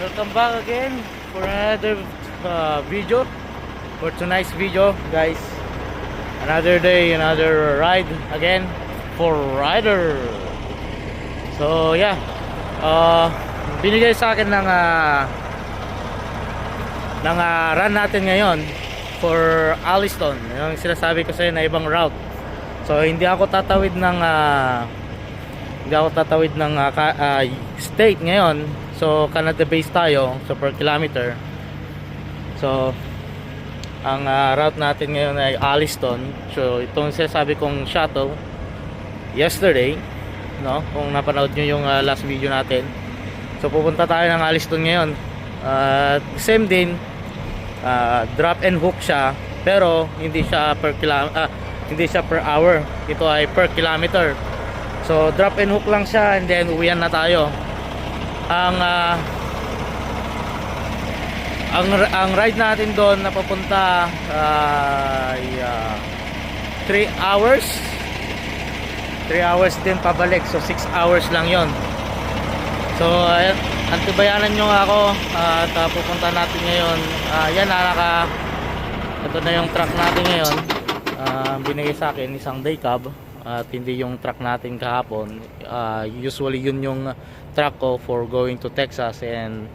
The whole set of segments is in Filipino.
welcome back again for another uh, video for tonight's video guys. Another day another ride again for rider so yeah uh, binigay sa akin ng uh, ng uh, run natin ngayon for Alliston. Yung sinasabi ko sa'yo na ibang route. So hindi ako tatawid ng uh, hindi ako tatawid ng uh, uh, state ngayon so Canada based tayo so per kilometer. So ang uh, route natin ngayon ay Alliston. So itong sinasabi kong shuttle yesterday no kung napanood nyo yung uh, last video natin. So pupunta tayo ng Alliston ngayon. At same din uh, drop and hook siya pero hindi siya per kilo ah, hindi siya per hour. Ito ay per kilometer. So drop and hook lang siya and then uwian na tayo ang ah, ang ang ride natin doon na papunta ay 3 hours. 3 hours din pabalik. So 6 hours lang yon so ayan antibayanan nyo ako at uh, pupunta natin ngayon. Ah, yan naka ito na yung truck natin ngayon. Ah, binigay sa akin isang day cab at hindi yung truck natin kahapon. Ah, usually yun yung truck ko for going to Texas and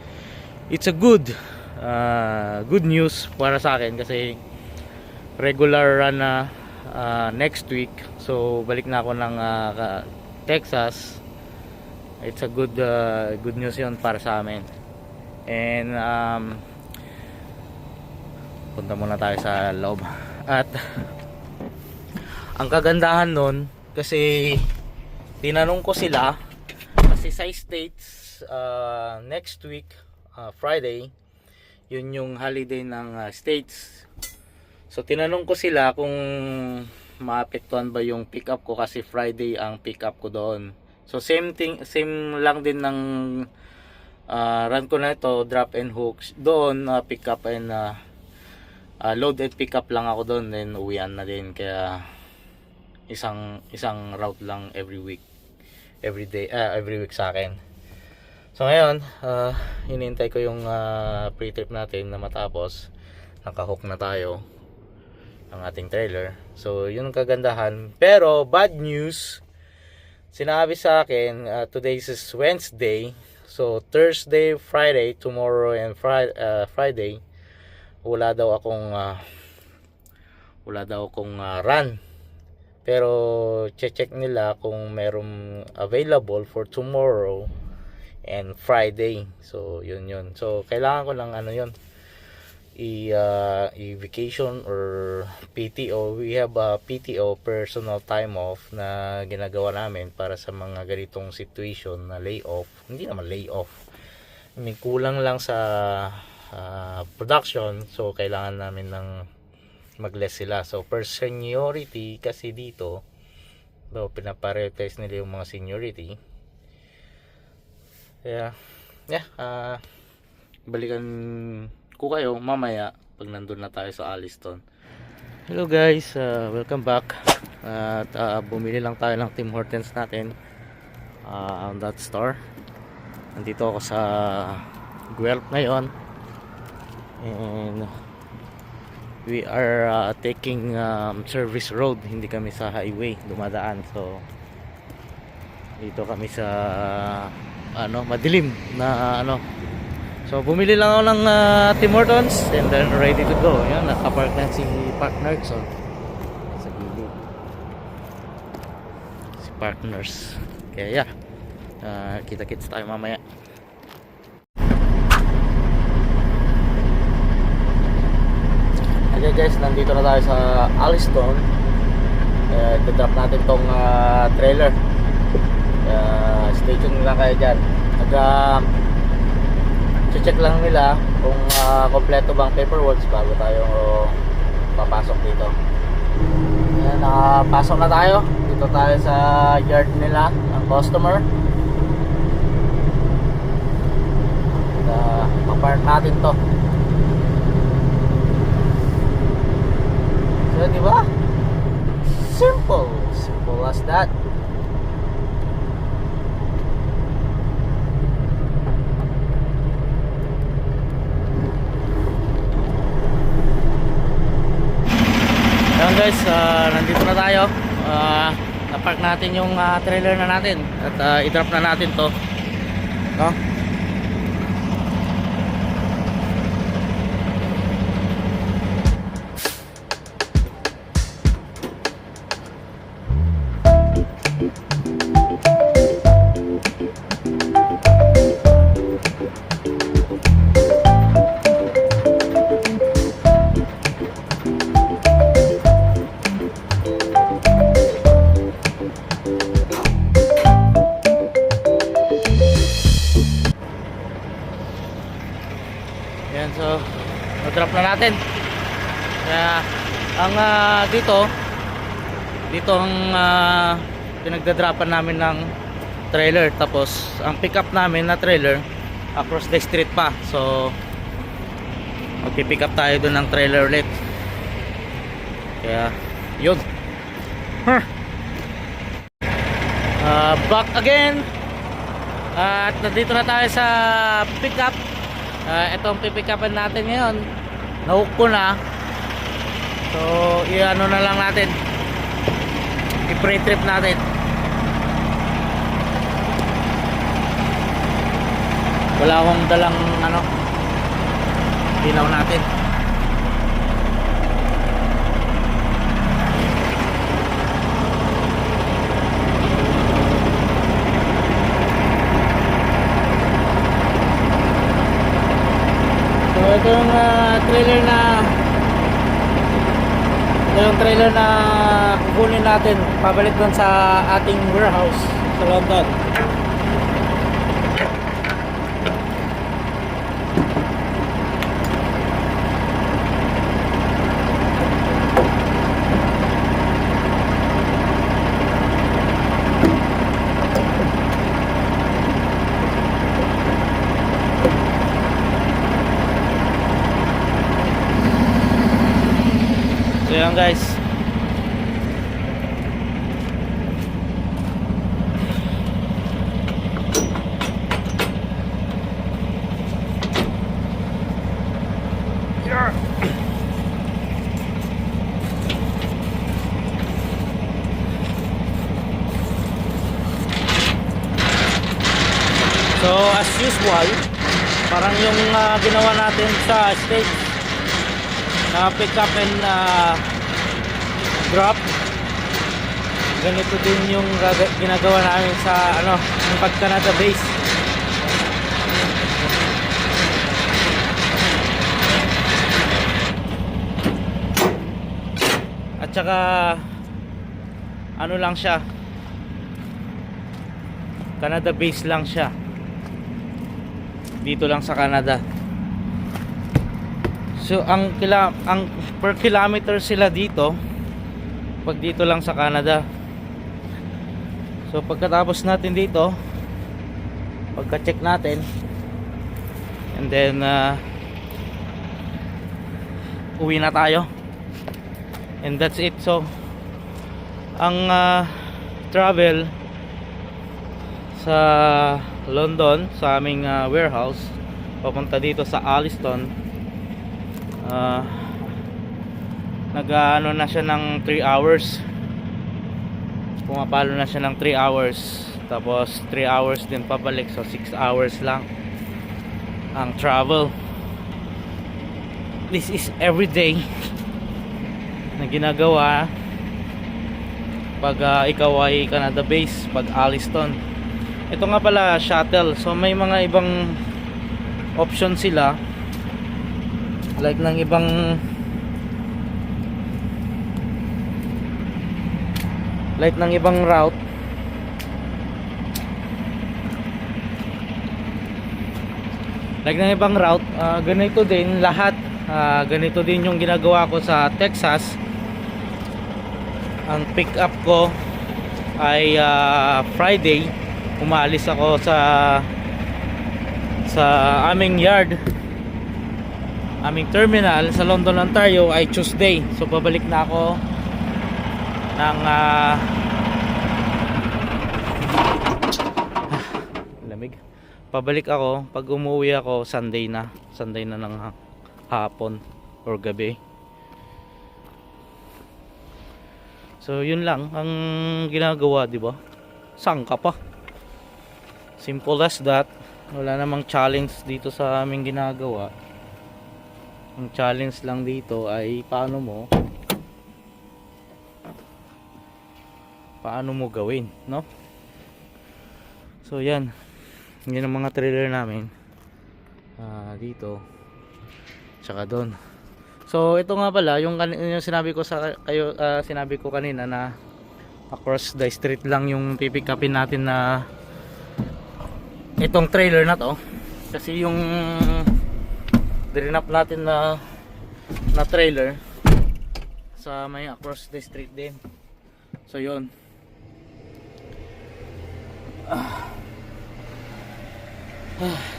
it's a good uh, good news para sa akin kasi regular run na uh, next week. So balik na ako ng uh, Texas. It's a good uh, good news yun para sa amin. And um, punta muna tayo sa loob. At ang kagandahan nun kasi tinanong ko sila kasi sa states uh, next week uh, Friday yun yung holiday ng uh, states. So tinanong ko sila kung maapektuhan ba yung pick up ko kasi Friday ang pick up ko doon. So same thing same lang din ng uh, run ko na ito drop and hooks doon uh, pick up and uh, uh, load and pick up lang ako doon then uwian na din. Kaya isang isang route lang every week. Every day ah, every week sa akin. So ngayon uh, hinihintay ko yung uh, pre-trip natin na matapos. Nakahook na tayo ang ating trailer. So yun ang kagandahan. Pero bad news. Sinabi sa akin uh, today is Wednesday. So Thursday Friday tomorrow and Friday, uh, Friday wala daw akong ah, wala daw akong ah, run pero check nila kung merong available for tomorrow and Friday. So yun yun. So kailangan ko lang ano yun i, ah, i vacation or PTO we have a PTO personal time off na ginagawa namin para sa mga ganitong situation na layoff. Hindi naman layoff. May kulang lang sa ah, production. So kailangan namin ng mag-less sila. So per seniority kasi dito so, pinaprioritize nila yung mga seniority. Kaya yeah ah, balikan ko kayo mamaya pag nandun na tayo sa Alliston hello guys. Ah, welcome back. At ah, bumili lang tayo ng Tim Hortons natin ah, on that store. Nandito ako sa Guelph ngayon. And we are uh, taking um, service road. Hindi kami sa highway dumadaan. So dito kami sa ano madilim na ano. So bumili lang ako ng uh, Tim Hortons and then ready to go. Yan nakapark na si partners so sa gilid. Si partners kaya yeah. Uh, kita kits tayo mamaya guys, nandito na tayo sa Alliston. Eh, drop natin tong ah, trailer. Kaya stay tuned lang kayo dyan. Nag uh, check lang nila kung ah, kompleto bang paperwork bago tayo papasok dito. Ayan, nakapasok na tayo. Dito tayo sa yard nila, ang customer. Uh, papark natin to. that? Ayan guys, uh, nandito na tayo. Uh, napark natin yung uh, trailer na natin at uh, itrap na natin to. No? So na-drop na natin. Kaya ang ah, dito dito ang uh, pinagdadropan namin ng trailer tapos ang pick up namin na trailer across the street pa. So magpi-pick up tayo doon ng trailer ulit. Kaya yun. Huh. Ah, back again. at nandito na tayo sa pick up uh, ito ang pipikapan natin ngayon. Nahook ko na. So i-ano na lang natin. I-pre trip natin. Wala akong dalang ano ilaw natin So ito yung ah, trailer na yung trailer na kukunin natin pabalik doon sa ating warehouse sa London. Yan guys. So as usual, parang yung ah, ginawa natin sa stage na pick up and uh, drop. Ganito din yung ginagawa namin sa ano yung pag Canada base. At saka ano lang siya. Canada base lang siya. Dito lang sa Canada. So ang kila ang per kilometer sila dito pag dito lang sa Canada. So pagkatapos natin dito pagka-check natin and then uh, uwi na tayo. And that's it. So ang uh, travel sa London sa aming uh, warehouse papunta dito sa Alliston uh, nag-ano na siya ng 3 hours. Pumapalo na siya ng 3 hours. Tapos 3 hours din pabalik. So 6 hours lang ang travel. This is everyday na ginagawa pag uh, ikaw ay Canada base pag Alliston ito nga pala shuttle. So may mga ibang option sila. Like ng ibang like ng ibang route. Like ng ibang route. Ah, ganito din lahat. Ah, ganito din yung ginagawa ko sa Texas. Ang pick up ko ay ah, Friday. Umalis ako sa sa aming yard. Aming terminal. Sa London, Ontario ay Tuesday. So pabalik na ako ng ah, lamig. Pabalik ako pag umuwi ako Sunday na. Sunday na ng ha- hapon or gabi. So yun lang ang ginagawa, di ba? Saan ka pa? Simple as that. Wala namang challenge dito sa aming ginagawa. Ang challenge lang dito ay paano mo paano mo gawin, no? So yan. Yan ang mga trailer namin. Ah, dito. Tsaka doon. So ito nga pala yung, yung sinabi ko sa kayo ah, sinabi ko kanina na across the street lang yung pipick upin natin na itong trailer na to. Kasi yung drinap natin na na trailer sa may across the street din. So yun. Ah,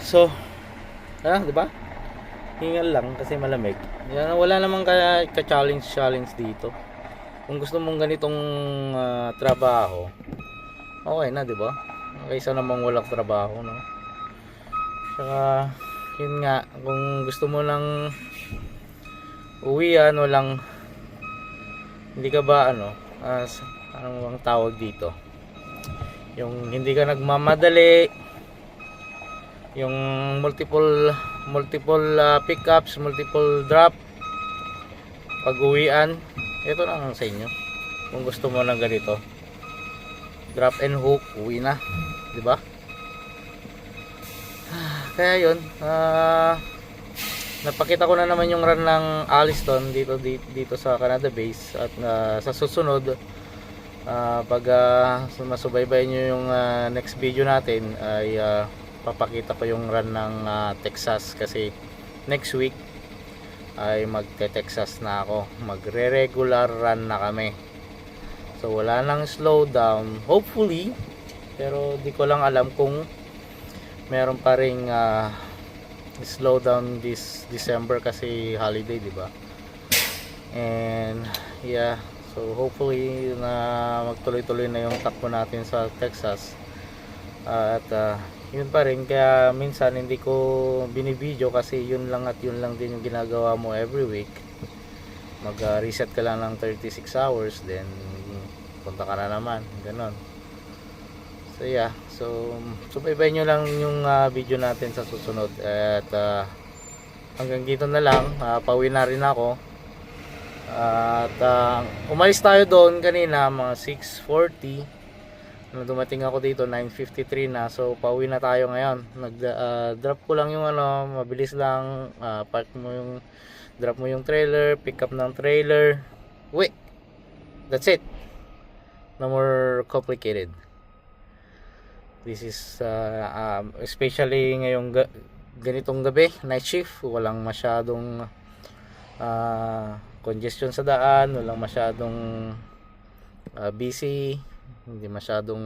so, ah, di ba? Hingal lang kasi malamig. Yan, wala namang ka, ka-challenge challenge dito. Kung gusto mong ganitong ah, trabaho, okay na, di ba? Kaysa namang walang trabaho, no? Saka, yun nga, kung gusto mo lang uwian, walang hindi ka ba ano, as ano bang tawag dito? Yung hindi ka nagmamadali, yung multiple multiple uh, pickups, multiple drop pag-uwian, ito lang sa inyo. Kung gusto mo ng ganito. Drop and hook, uwi na, 'di ba? Kaya 'yun, ah napakita ko na naman yung run ng Alliston dito dito, dito sa Canada base at ah, sa susunod ah, pag uh, masubaybay nyo yung ah, next video natin ay ah, papakita ko yung run ng ah, Texas kasi next week ay magte-Texas na ako. Magre-regular run na kami. So wala nang slow down hopefully pero di ko lang alam kung meron pa ring ah, slow down this December kasi holiday, di ba? And yeah, so hopefully na magtuloy-tuloy na yung takbo natin sa Texas. at ah, yun pa rin kaya minsan hindi ko binibideo kasi yun lang at yun lang din yung ginagawa mo every week. Mag-reset ka lang ng 36 hours then punta ka na naman, ganon. So yeah, so subaybay nyo lang yung ah, video natin sa susunod at ah, hanggang dito na lang, uh, pauwi na rin ako. At ah, umalis tayo doon kanina mga 6.40 nung dumating ako dito 9.53 na. So pauwi na tayo ngayon. Nag ah, drop ko lang yung ano mabilis lang. Ah, park mo yung drop mo yung trailer pick up ng trailer. Uwi! That's it. No more complicated. This is uh, um, especially ngayong ga- ganitong gabi, night shift, walang masyadong uh, congestion sa daan, walang masyadong uh, busy, hindi masyadong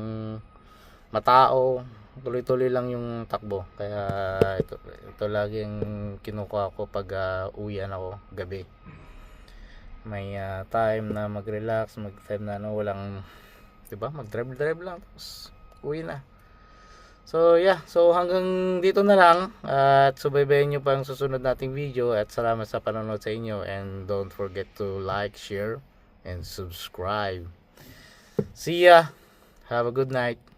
matao, tuloy-tuloy lang yung takbo. Kaya ito, ito lagi yung kinukuha ko pag uh, uwian ako gabi. May uh, time na mag-relax, mag-time na ano, walang 'di ba? Mag-drive-drive lang tapos uwi na. So yeah, so hanggang dito na lang at subaybayan nyo pa ang susunod nating video at salamat sa panonood sa inyo and don't forget to like, share and subscribe. See ya. Have a good night.